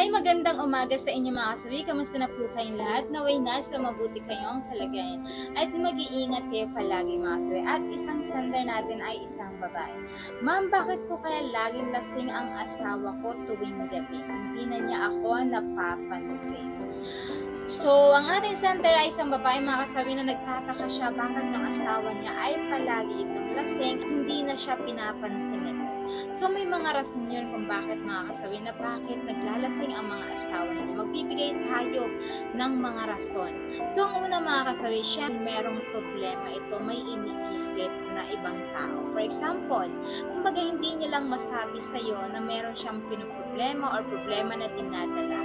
Hi, magandang umaga sa inyo mga kasabi. Kamusta na po kayong lahat? Naway nasa mabuti kayong kalagayan. At mag-iingat kayo palagi mga kasabi. At isang sender natin ay isang babae. Ma'am, bakit po kaya laging lasing ang asawa ko tuwing gabi? Hindi na niya ako napapansin. So, ang ating center ay isang babae mga kasabi na nagtataka siya bakit yung asawa niya ay palagi itong lasing, hindi na siya pinapansin nito. So, may mga rason yun kung bakit mga kasabi na bakit naglalasing ang mga asawa ninyo. Magbibigay tayo ng mga rason. So, ang una mga kasabi, siya merong problema ito, may iniisip na ibang tao. For example, kumbaga hindi niya lang masabi sa'yo na meron siyang pinoproblema or problema na dinadala.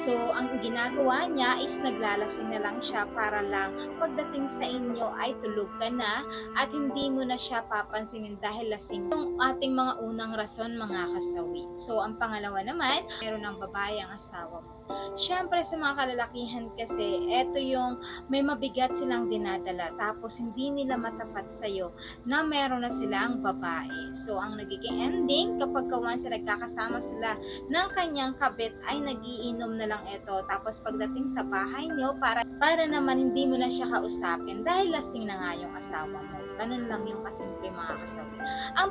So, ang ginagawa niya is naglalasing na lang siya para lang pagdating sa inyo ay tulog ka na at hindi mo na siya papansinin dahil lasing. Yung ating mga unang rason, mga kasawi. So, ang pangalawa naman, meron ng babae ang asawa mo. Siyempre, sa mga kalalakihan kasi, eto yung may mabigat silang dinadala tapos hindi nila matapat sa'yo na meron na silang babae. So, ang nagiging ending kapag kawan sa nagkakasama sila ng kanyang kabit ay nagiinom na lang ito. Tapos pagdating sa bahay nyo, para, para naman hindi mo na siya kausapin dahil lasing na nga yung asawa mo. Ganun lang yung kasimple mga kasawi. Ang,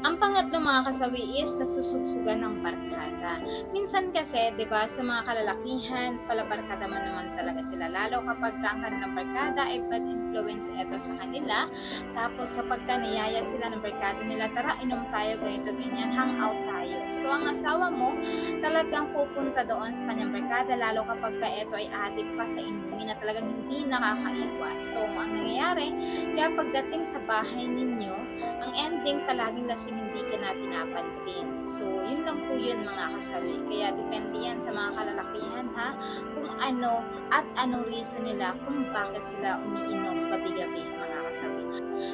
ang pangatlo mga kasawi is nasusugsugan ng barkada. Minsan kasi, di ba, sa mga kalalakihan, palabarkada man naman talaga sila. Lalo kapag ka ang kanilang barkada ay bad influence ito sa kanila. Tapos kapag ka niyaya sila ng barkada nila, tara inom tayo, ganito, ganyan, hang out tayo. So ang asawa mo, talagang pupunta doon sa kanyang barkada, lalo kapag ka ito ay adik pa sa inumin na talagang hindi nakakaiwas. So ang nangyayari, kaya pagdating sa bahay ninyo, ang ending palaging lasing hindi ka na pinapansin. So, yun lang po yun mga kasawi. Kaya depende yan sa mga kalalakihan ha, kung ano at anong reason nila kung bakit sila umiinom gabi-gabi mga kasawi.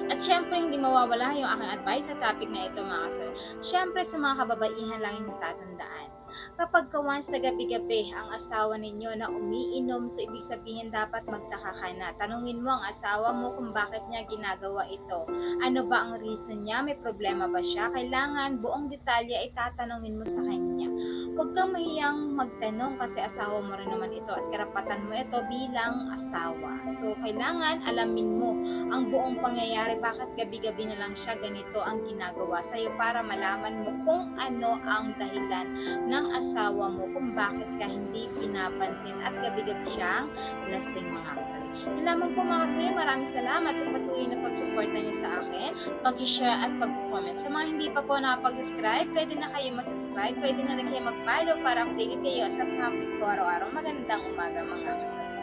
At syempre, hindi mawawala yung aking advice sa topic na ito mga kasawi. Syempre, sa mga kababaihan lang yung natatandaan. Kapag ka once na gabi-gabi ang asawa ninyo na umiinom, so ibig sabihin dapat magtaka ka na. Tanungin mo ang asawa mo kung bakit niya ginagawa ito. Ano ba ang reason niya? May problema ba siya? Kailangan buong detalye ay tatanungin mo sa kanya. Huwag kang mahiyang magtanong kasi asawa mo rin naman ito at karapatan mo ito bilang asawa. So, kailangan alamin mo ang buong pangyayari bakit gabi-gabi na lang siya ganito ang ginagawa sa'yo para malaman mo kung ano ang dahilan ng asawa mo kung bakit ka hindi pinapansin at gabi-gabi siyang lasing mga kasali. Yun lamang po mga kasali, maraming salamat sa patuloy na pagsuporta niyo sa akin, pag-share at pag-comment. Sa mga hindi pa po nakapag-subscribe, pwede na kayo mag-subscribe, pwede na rin kayo mag-follow para updated kayo sa topic ko araw-araw. Magandang umaga mga kasali.